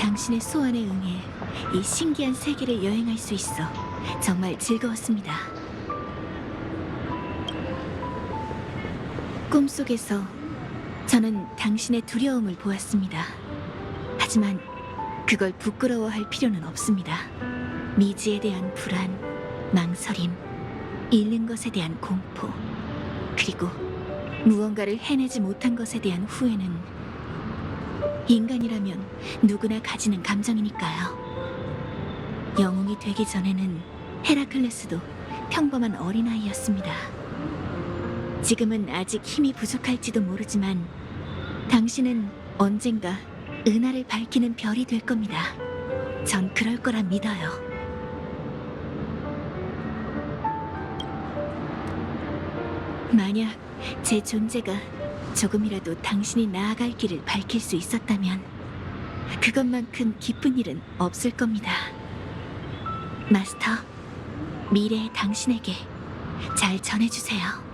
당신의 소원에 응해 이 신기한 세계를 여행할 수 있어 정말 즐거웠습니다. 꿈속에서 저는 당신의 두려움을 보았습니다. 하지만 그걸 부끄러워할 필요는 없습니다. 미지에 대한 불안, 망설임, 잃는 것에 대한 공포, 그리고 무언가를 해내지 못한 것에 대한 후회는 인간이라면 누구나 가지는 감정이니까요. 영웅이 되기 전에는 헤라클레스도 평범한 어린아이였습니다. 지금은 아직 힘이 부족할지도 모르지만 당신은 언젠가 은하를 밝히는 별이 될 겁니다. 전 그럴 거라 믿어요. 만약 제 존재가 조금이라도 당신이 나아갈 길을 밝힐 수 있었다면 그것만큼 기쁜 일은 없을 겁니다. 마스터, 미래의 당신에게 잘 전해주세요.